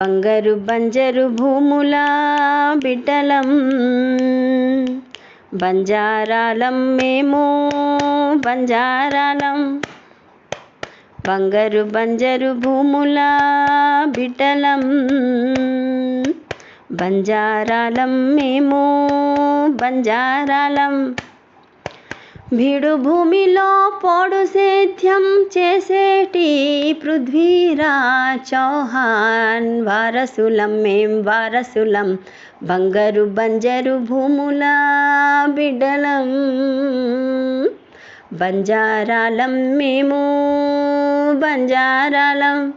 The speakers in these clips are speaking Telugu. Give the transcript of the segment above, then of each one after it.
బంగారు బంజరు భూముల బిడ్డలం బంజారాలం మేము బంజారాలం. బంగారు బంజరు భూముల బిడ్డలం బంజారాలం మేము బంజారాలం. బీడు భూమిలో పోడు సేద్యం చేసేటి పృథ్వీరా చౌహాన్ వారసులం మేం వారసులం బంగారు బంజరు భూముల బిడ్డలం. బంజారాలం మేము బంజారాలం.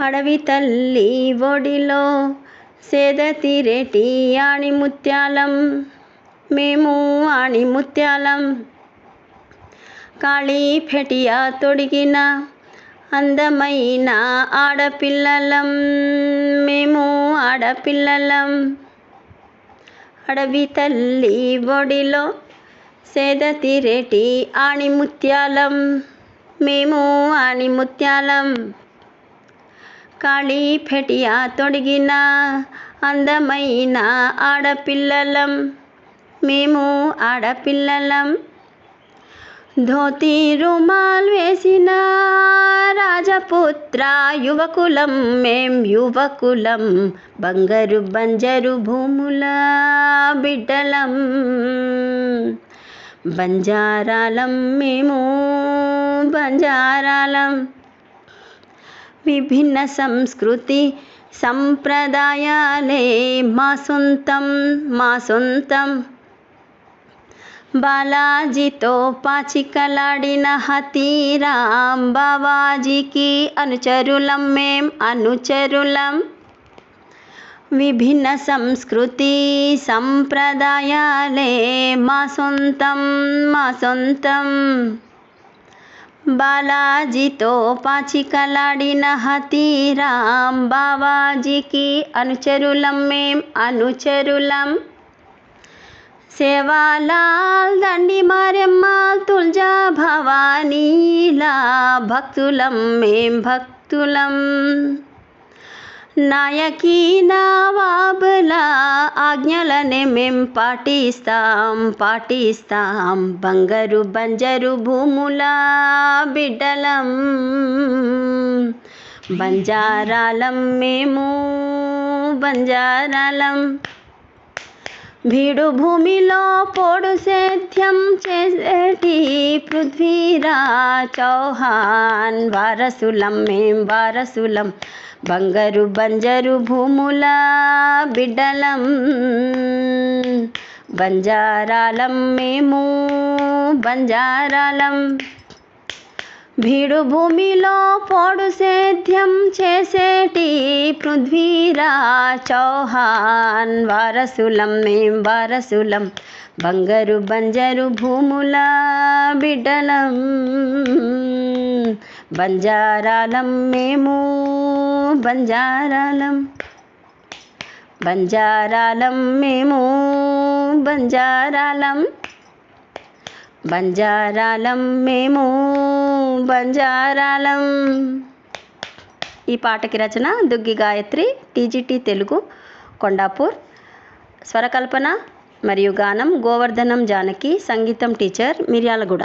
అడవి తల్లి ఒడిలో సేద తీరేటి ఆణి ముత్యాలం మేము ఆణి ముత్యాలం. కాళీ ఫెటియా తొడిగిన అందమైన ఆడపిల్లలం. మేము ఆడపిల్లలం. అడవి తల్లి బొడిలో సేద తీరేటి ఆణి ముత్యాలం. మేము ఆణిముత్యాలం కాళీ ఫెటియా తొడిగిన అందమైన ఆడపిల్లలం. మేము ఆడపిల్లలం. ధోతి రుమాల్ వేసిన రాజపుత్ర యువకులం మేం యువకులం. బంగారు బంజరు భూముల బిడ్డలం. బంజారాలం మేము బంజారాలం. విభిన్న సంస్కృతి సంప్రదాయాలే మా సొంతం మా సొంతం. బాలాజీతో పాచికలాడిన హతీరాం బావాజీకి అనుచరులం మేం అనుచరులం. విభిన్న సంస్కృతి సంప్రదాయాలే మా సొంతం మా సొంతం. బాలాజీతో పాచికలాడిన హతీరాం బావాజీకి అనుచరులం మేం అనుచరులం. సేవాలాల్ దండి మారెమ్మాల్ తుల్జా భవానీలా భక్తులం మేం భక్తులం. నాయకి నవాబులా ఆజ్ఞలనే మేం పాటిస్తాం పాటిస్తాం. బంగారు బంజరు భూముల బిడ్డలం బంజారాలం మేము బంజారాలం. భీడు భూమిలో పోడు సేద్యం చేసేటి పృథ్వీరా చౌహాన్. వారసులం మేం వారసులం బంగారు బంజరు భూముల బిడ్డలం. బంజారాలం మేము బంజారాలం. బీడు భూమిలో పోడు సేద్యం చేసేటి పృథ్వీరా చౌహాన్ వారసులం మేం వారసులం. బంగారు బంజరు భూముల బిడ్డలం బంజారాలం మేము బంజారాలం. బంజారాలం మేము బంజారాలం బంజారాలం మేము బంజారాలం. ఈ పాటకి రచన దుగ్గి గాయత్రి టీజీటీ తెలుగు కొండాపూర్. స్వరకల్పన మరియు గానం గోవర్ధనం జానకి సంగీతం టీచర్ మిర్యాలగూడ.